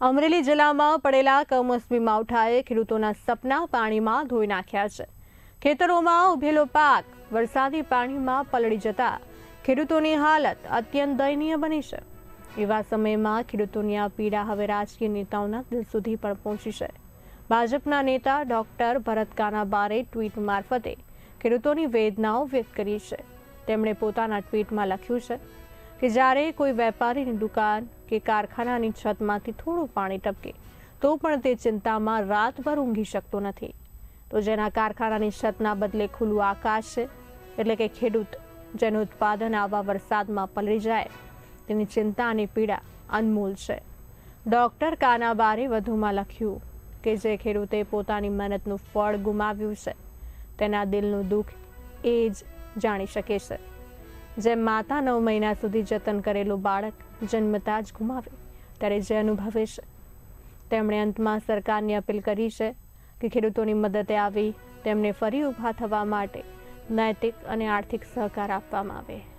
અમરેલી જિલ્લામાં પડેલા કમોસમી માવઠાએ ખેડૂતોના સપના પાણીમાં ધોઈ નાખ્યા છે. ખેતરોમાં ઉભેલો પાક, વરસાદી પાણીમાં પલળી જતા ખેડૂતોની હાલત અત્યંત દયનીય બની છે. એવા સમયમાં ખેડૂતોની આ પીડા હવે રાજકીય નેતાઓના દિલ સુધી પણ પહોંચી છે. ભાજપના નેતા ડોક્ટર ભરત કાનાબારે ટ્વીટ મારફતે ખેડૂતોની વેદનાઓ વ્યક્ત કરી છે. તેમણે પોતાના ટ્વીટમાં લખ્યું છે કે જ્યારે કોઈ વેપારીની દુકાન કે કારખાનાની છતમાંથી થોડું પાણી ટપકે, તો પણ તે ચિંતામાં રાતભર ઊંઘી શકતો નથી. તો જેના કારખાનાની છતના બદલે ખુલ્લું આકાશ છે, એટલે કે ખેડૂત જેનું ઉત્પાદન આવા વરસાદમાં પલળી જાય, તેની ચિંતા અને પીડા અનમોલ છે. ડોક્ટર કાનાબારે વધુમાં લખ્યું કે જે ખેડૂતે પોતાની મહેનતનું ફળ ગુમાવ્યું છે, તેના દિલનું દુઃખ એ જ જાણી શકે છે. જેમ માતા નવ મહિના સુધી જતન કરેલું બાળક જન્મતા જ ગુમાવે. ત્યારે જે અનુભવે છે. તેમણે અંતમાં સરકારની અપીલ કરી છે કે ખેડૂતોની મદદે આવી તેમને ફરી ઊભા થવા માટે નૈતિક અને આર્થિક સહકાર આપવામાં આવે.